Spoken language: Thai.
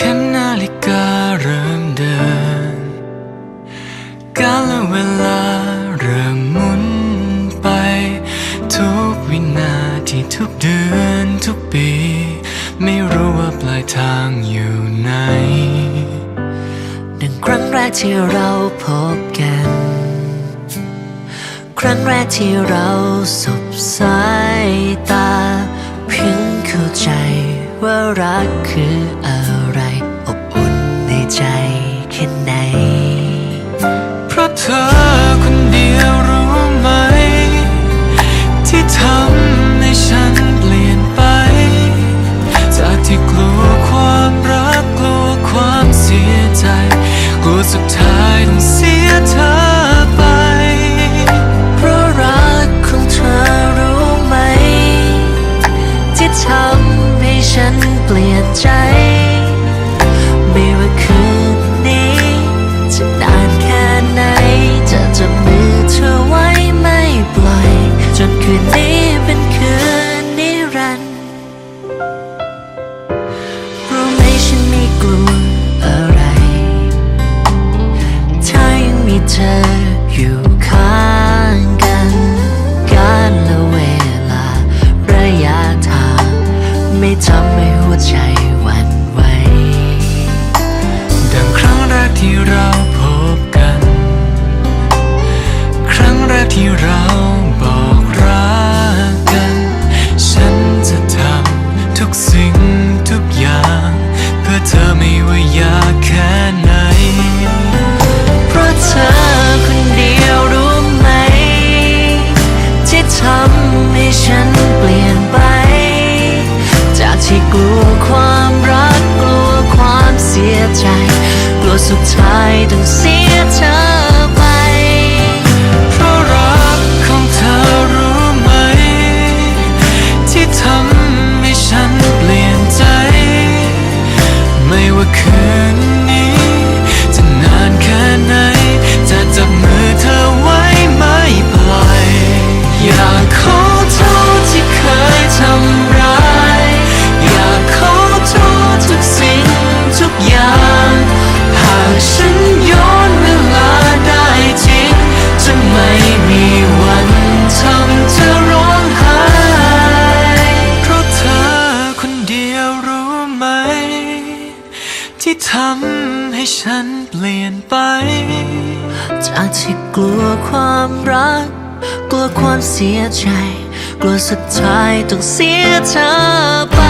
ขันนาฬิกาเริ่มเดิน กาลเวลาเริ่มหมุนไป ทุกวินาทีทุกเดือนทุกปี ไม่รู้ว่าปลายทางอยู่ไหนหนึ่งครั้งแรกที่เราพบกัน ครั้งแรกที่เราสบสายตา เพียงเข้าใจว่ารักคือ 좋겠나. ทำให้หัวใจวั่นไหวดังครั้งแรกที่เราพบกัน ครั้งแรกที่เราบอกรักกัน ฉันจะทำทุกสิ่งทุกอย่าง เพื่อเธอไม่ว่ายากแค่ไหน เพราะเธอคนเดียวรู้ไหม ที่ทำให้ฉันเปลี่ยนไป ที่กลัวความรักกลัวความเสียใจ กลัวสุดท้ายต้องเสียเธอ ฉันเปลี่ยนไป จากที่กลัวความรัก กลัวความเสียใจ กลัวสุดท้ายต้องเสียเธอไป